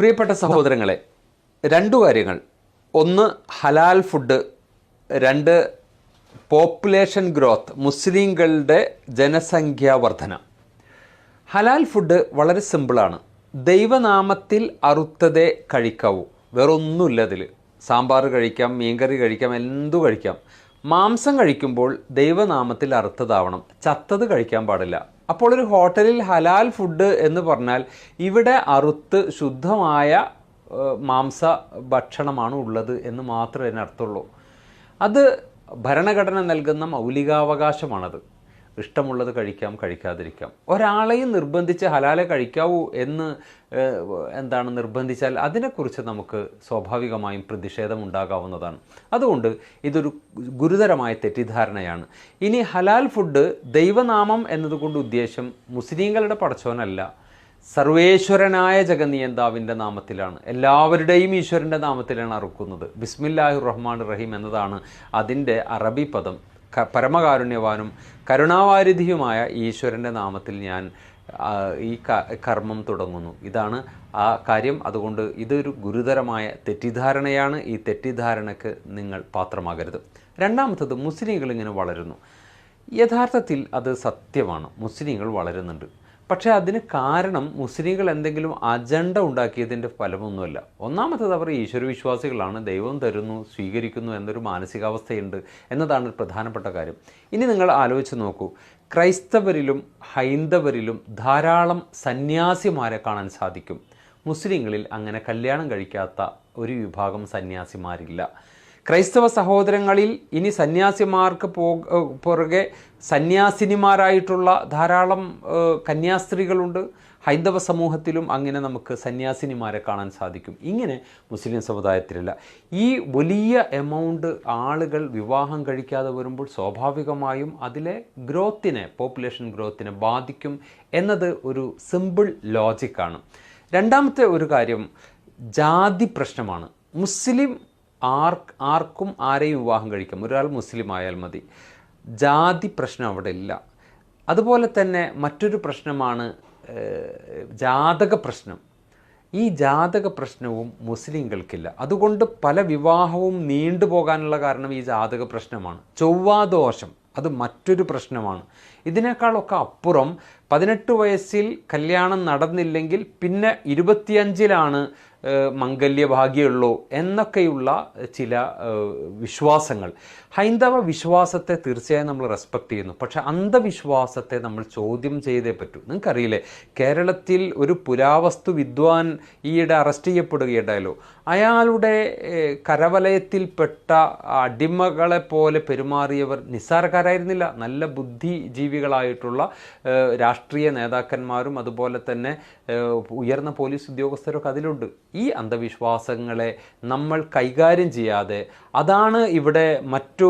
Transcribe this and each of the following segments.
പ്രിയപ്പെട്ട സഹോദരങ്ങളെ രണ്ടു കാര്യങ്ങൾ. ഒന്ന് ഹലാൽ ഫുഡ്. രണ്ട് പോപ്പുലേഷൻ ഗ്രോത്ത് മുസ്ലിങ്ങളുടെ ജനസംഖ്യാ വർധന. ഹലാൽ ഫുഡ് വളരെ സിമ്പിളാണ്. ദൈവനാമത്തിൽ അറുത്തതേ കഴിക്കാവൂ. വേറൊന്നുമില്ല അതിൽ സാമ്പാർ കഴിക്കാം മീൻകറി കഴിക്കാം എന്തു കഴിക്കാം. മാംസം കഴിക്കുമ്പോൾ ദൈവനാമത്തിൽ അറുത്തതാവണം. ചത്തത് കഴിക്കാൻ പാടില്ല. അപ്പോൾ ഒരു ഹോട്ടലിൽ ഹലാൽ ഫുഡ് എന്ന് പറഞ്ഞാൽ ഇവിടെ അറുത്ത് ശുദ്ധമായ മാംസ ഭക്ഷണമാണ് ഉള്ളത് എന്ന് മാത്രമേ അതിനർത്ഥമുള്ളൂ. അത് ഭരണഘടന നൽകുന്ന മൗലികാവകാശമാണത്. ഇഷ്ടമുള്ളത് കഴിക്കാം കഴിക്കാതിരിക്കാം. ഒരാളെയും നിർബന്ധിച്ച് ഹലാലെ കഴിക്കാവൂ എന്ന് എന്താണ് നിർബന്ധിച്ചാൽ അതിനെക്കുറിച്ച് നമുക്ക് സ്വാഭാവികമായും പ്രതിഷേധം ഉണ്ടാകാവുന്നതാണ്. അതുകൊണ്ട് ഇതൊരു ഗുരുതരമായ തെറ്റിദ്ധാരണയാണ്. ഇനി ഹലാൽ ഫുഡ് ദൈവനാമം എന്നതുകൊണ്ട് ഉദ്ദേശം മുസ്ലിങ്ങളുടെ പടച്ചോനല്ല. സർവേശ്വരനായ ജഗന്നിയന്താവിന്റെ നാമത്തിലാണ്. എല്ലാവരുടെയും ഈശ്വരന്റെ നാമത്തിലാണ് അറുക്കുന്നത്. ബിസ്മില്ലാഹി റഹ്മാൻ റഹീം എന്നതാണ് അതിന്റെ അറബി പദം. പരമകാരുണ്യവാനും കരുണാവാരിധിയുമായ ഈശ്വരന്റെ നാമത്തിൽ ഞാൻ ഈ കർമ്മം തുടങ്ങുന്നു. ഇതാണ് ആ കാര്യം. അതുകൊണ്ട് ഇതൊരു ഗുരുതരമായ തെറ്റിദ്ധാരണയാണ്. ഈ തെറ്റിദ്ധാരണയ്ക്ക് നിങ്ങൾ പാത്രമാകരുത്. രണ്ടാമത്തത് മുസ്ലിങ്ങൾ ഇങ്ങനെ വളരുന്നു. യഥാർത്ഥത്തിൽ അത് സത്യമാണ്. മുസ്ലിങ്ങൾ വളരുന്നുണ്ട്. പക്ഷേ അതിന് കാരണം മുസ്ലിങ്ങൾ എന്തെങ്കിലും അജണ്ട ഉണ്ടാക്കിയതിന്റെ ഫലമൊന്നുമല്ല. ഒന്നാമത്തത് അവർ ഈശ്വരവിശ്വാസികളാണ്. ദൈവം തരുന്നു സ്വീകരിക്കുന്നു എന്നൊരു മാനസികാവസ്ഥയുണ്ട് എന്നതാണ് പ്രധാനപ്പെട്ട കാര്യം. ഇനി നിങ്ങൾ ആലോചിച്ച് നോക്കൂ. ക്രൈസ്തവരിലും ഹൈന്ദവരിലും ധാരാളം സന്യാസിമാരെ കാണാൻ സാധിക്കും. മുസ്ലിങ്ങളിൽ അങ്ങനെ കല്യാണം കഴിക്കാത്ത ഒരു വിഭാഗം സന്യാസിമാരില്ല. ക്രൈസ്തവ സഹോദരങ്ങളിൽ ഇനി സന്യാസിമാർക്ക് പോ പുറകെ സന്യാസിനിമാരായിട്ടുള്ള ധാരാളം കന്യാസ്ത്രീകളുണ്ട്. ഹൈന്ദവ സമൂഹത്തിലും അങ്ങനെ നമുക്ക് സന്യാസിനിമാരെ കാണാൻ സാധിക്കും. ഇങ്ങനെ മുസ്ലിം സമുദായത്തിലില്ല. ഈ വലിയ എമൗണ്ട് ആളുകൾ വിവാഹം കഴിക്കാതെ വരുമ്പോൾ സ്വാഭാവികമായും അതിലെ ഗ്രോത്തിനെ പോപ്പുലേഷൻ ഗ്രോത്തിനെ ബാധിക്കും എന്നത് ഒരു സിമ്പിൾ ലോജിക്കാണ് രണ്ടാമത്തെ ഒരു കാര്യം ജാതി പ്രശ്നമാണ്. മുസ്ലിം ആർ ആർക്കും ആരെയും വിവാഹം കഴിക്കാം. ഒരാൾ മുസ്ലിം ആയാൽ മതി. ജാതി പ്രശ്നം അവിടെ ഇല്ല. അതുപോലെ തന്നെ മറ്റൊരു പ്രശ്നമാണ് ജാതക പ്രശ്നം. ഈ ജാതക പ്രശ്നവും മുസ്ലിങ്ങൾക്കില്ല. അതുകൊണ്ട് പല വിവാഹവും നീണ്ടുപോകാനുള്ള കാരണം ഈ ജാതക പ്രശ്നമാണ്. ചൊവ്വാദോഷം അത് മറ്റൊരു പ്രശ്നമാണ്. ഇതിനേക്കാളൊക്കെ അപ്പുറം പതിനെട്ട് വയസ്സിൽ കല്യാണം നടന്നില്ലെങ്കിൽ പിന്നെ ഇരുപത്തിയഞ്ചിലാണ് മംഗല്യഭാഗ്യമുള്ളൂ എന്നൊക്കെയുള്ള ചില വിശ്വാസങ്ങൾ. ഹൈന്ദവ വിശ്വാസത്തെ തീർച്ചയായും നമ്മൾ റെസ്പെക്ട് ചെയ്യുന്നു. പക്ഷെ അന്ധവിശ്വാസത്തെ നമ്മൾ ചോദ്യം ചെയ്തേ പറ്റൂ. നിങ്ങൾക്കറിയില്ലേ കേരളത്തിൽ ഒരു പുരാവസ്തു വിദ്വാൻ ഈയിടെ അറസ്റ്റ് ചെയ്യപ്പെടുകയുണ്ടായല്ലോ അയാളുടെ കരവലയത്തിൽപ്പെട്ട അടിമകളെ പോലെ പെരുമാറിയവർ നിസ്സാരക്കാരായിരുന്നില്ല. നല്ല ബുദ്ധിജീവികളായിട്ടുള്ള രാഷ്ട്രീയ നേതാക്കന്മാരും അതുപോലെ തന്നെ ഉയർന്ന പോലീസ് ഉദ്യോഗസ്ഥരൊക്കെ അതിലുണ്ട്. അന്ധവിശ്വാസങ്ങളെ നമ്മൾ കൈകാര്യം ചെയ്യാതെ അതാണ് ഇവിടെ മറ്റു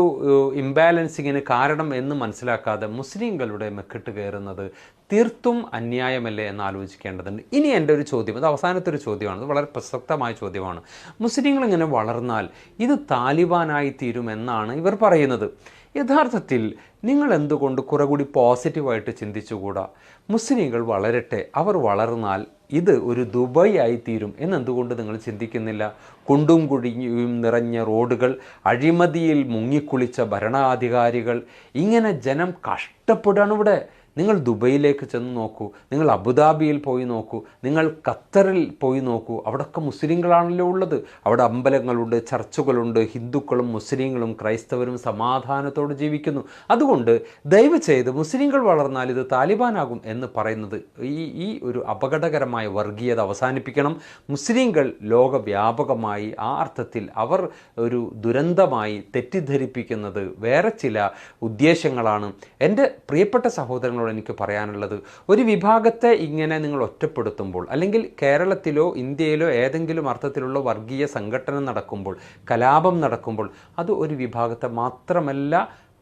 ഇംബാലൻസിങ്ങിന് കാരണം എന്ന് മനസ്സിലാക്കാതെ മുസ്ലിങ്ങളുടെ മെക്കിട്ട് കയറുന്നത് തീർത്തും അന്യായമല്ലേ എന്ന് ആലോചിക്കേണ്ടതുണ്ട്. ഇനി എന്റെ ഒരു ചോദ്യം അത് അവസാനത്തെ ഒരു ചോദ്യമാണ് ഇത് വളരെ പ്രസക്തമായ ചോദ്യമാണ്. മുസ്ലിങ്ങൾ ഇങ്ങനെ വളർന്നാൽ ഇത് താലിബാനായി തീരുമെന്നാണ് ഇവർ പറയുന്നത്. യഥാർത്ഥത്തിൽ നിങ്ങൾ എന്തുകൊണ്ട് കുറെ കൂടി പോസിറ്റീവായിട്ട് ചിന്തിച്ചുകൂടാ? മുസ്ലിങ്ങൾ വളരട്ടെ അവർ വളർന്നാൽ ഇത് ഒരു ദുബായ് ആയിത്തീരും. എന്നെന്തുകൊണ്ട് നിങ്ങൾ ചിന്തിക്കുന്നില്ല? കുണ്ടും കുഴിയും നിറഞ്ഞ റോഡുകൾ അഴിമതിയിൽ മുങ്ങിക്കുളിച്ച ഭരണാധികാരികൾ ഇങ്ങനെ ജനം കഷ്ടപ്പെടുകയാണ് ഇവിടെ. നിങ്ങൾ ദുബൈയിലേക്ക് ചെന്ന് നോക്കൂ. നിങ്ങൾ അബുദാബിയിൽ പോയി നോക്കൂ. നിങ്ങൾ ഖത്തറിൽ പോയി നോക്കൂ. അവിടെയൊക്കെ മുസ്ലിങ്ങളാണല്ലോ ഉള്ളത്. അവിടെ അമ്പലങ്ങളുണ്ട് ചർച്ചുകളുണ്ട്. ഹിന്ദുക്കളും മുസ്ലിങ്ങളും ക്രൈസ്തവരും സമാധാനത്തോട് ജീവിക്കുന്നു. അതുകൊണ്ട് ദയവ് ചെയ്ത് മുസ്ലിങ്ങൾ വളർന്നാൽ ഇത് താലിബാനാകും എന്ന് പറയുന്നത് ഈ ഈ ഒരു അപകടകരമായ വർഗീയത അവസാനിപ്പിക്കണം. മുസ്ലിങ്ങൾ ലോകവ്യാപകമായി ആ അർത്ഥത്തിൽ അവർ ഒരു ദുരന്തമായി തെറ്റിദ്ധരിപ്പിക്കുന്നത് വേറെ ചില ഉദ്ദേശങ്ങളാണ്. എന്റെ പ്രിയപ്പെട്ട സഹോദരങ്ങളോട് എനിക്ക് പറയാനുള്ളത്. ഒരു വിഭാഗത്തെ ഇങ്ങനെ നിങ്ങൾ ഒറ്റപ്പെടുത്തുമ്പോൾ അല്ലെങ്കിൽ കേരളത്തിലോ ഇന്ത്യയിലോ ഏതെങ്കിലും അർത്ഥത്തിലുള്ള വർഗീയ സംഘടന നടക്കുമ്പോൾ കലാപം നടക്കുമ്പോൾ അത് ഒരു വിഭാഗത്തെ മാത്രമല്ല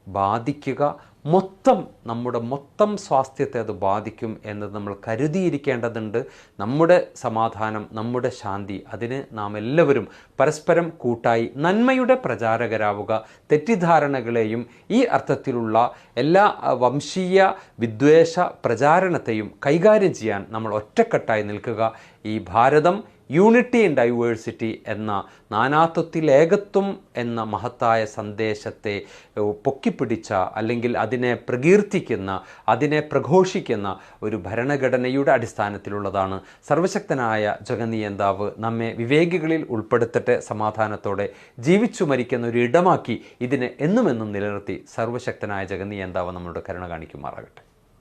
ബാധിക്കുക മൊത്തം നമ്മുടെ മൊത്തം സ്വാസ്ഥ്യത്തെ അത് ബാധിക്കും എന്നത് നമ്മൾ കരുതിയിരിക്കേണ്ടതുണ്ട്. നമ്മുടെ സമാധാനം നമ്മുടെ ശാന്തി അതിന് നാം എല്ലാവരും പരസ്പരം കൂട്ടായി നന്മയുടെ പ്രചാരകരാവുക. തെറ്റിദ്ധാരണകളെയും ഈ അർത്ഥത്തിലുള്ള എല്ലാ വംശീയ വിദ്വേഷ പ്രചാരണത്തെയും കൈകാര്യം ചെയ്യാൻ നമ്മൾ ഒറ്റക്കെട്ടായി നിൽക്കുക. ഈ ഭാരതം യൂണിറ്റി ഇൻ ഡൈവേഴ്സിറ്റി എന്ന നാനാത്വത്തിൽ ഏകത്വം എന്ന മഹത്തായ സന്ദേശത്തെ പൊക്കിപ്പിടിച്ച അല്ലെങ്കിൽ അതിനെ പ്രകീർത്തിക്കുന്ന അതിനെ പ്രഘോഷിക്കുന്ന ഒരു ഭരണഘടനയുടെ അടിസ്ഥാനത്തിലുള്ളതാണ് സർവശക്തനായ ജഗനിയന്താവ് നമ്മെ വിവേകികളിൽ ഉൾപ്പെടുത്തട്ടെ സമാധാനത്തോടെ ജീവിച്ചു മരിക്കുന്ന ഒരു ഇടമാക്കി ഇതിനെ എന്നുമെന്നും നിലനിർത്തി സർവശക്തനായ ജഗനിയന്താവ് നമ്മളുടെ കരുണ കാണിക്കുമാറാകട്ടെ.